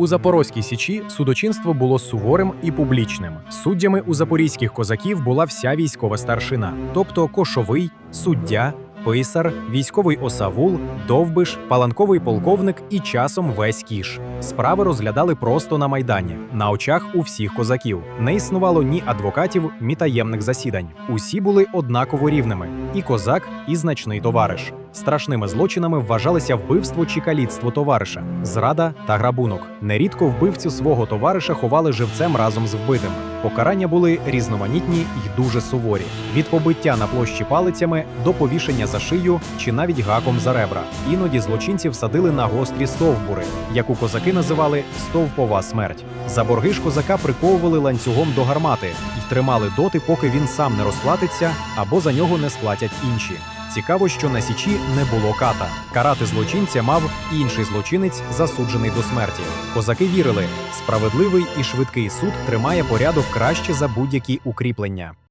У Запорозькій січі судочинство було суворим і публічним. Суддями у запорізьких козаків була вся військова старшина, тобто кошовий, суддя, писар, військовий осавул, довбиш, паланковий полковник і часом весь кіш. Справи розглядали просто на майдані, на очах у всіх козаків. Не існувало ні адвокатів, ні таємних засідань. Усі були однаково рівними: і козак, і значний товариш. Страшними злочинами вважалися вбивство чи каліцтво товариша, зрада та грабунок. Нерідко вбивцю свого товариша ховали живцем разом з вбитим. Покарання були різноманітні й дуже суворі: від побиття на площі палицями до повішення за шию чи навіть гаком за ребра. Іноді злочинців садили на гострі стовбури, яку козаки називали стовпова смерть. За борги ж козака приковували ланцюгом до гармати і тримали доти, поки він сам не розплатиться або за нього не сплатять інші. Цікаво, що на січі не було ката. Карати злочинця мав інший злочинець, засуджений до смерті. Козаки вірили, справедливий і швидкий суд тримає порядок краще за будь-які укріплення.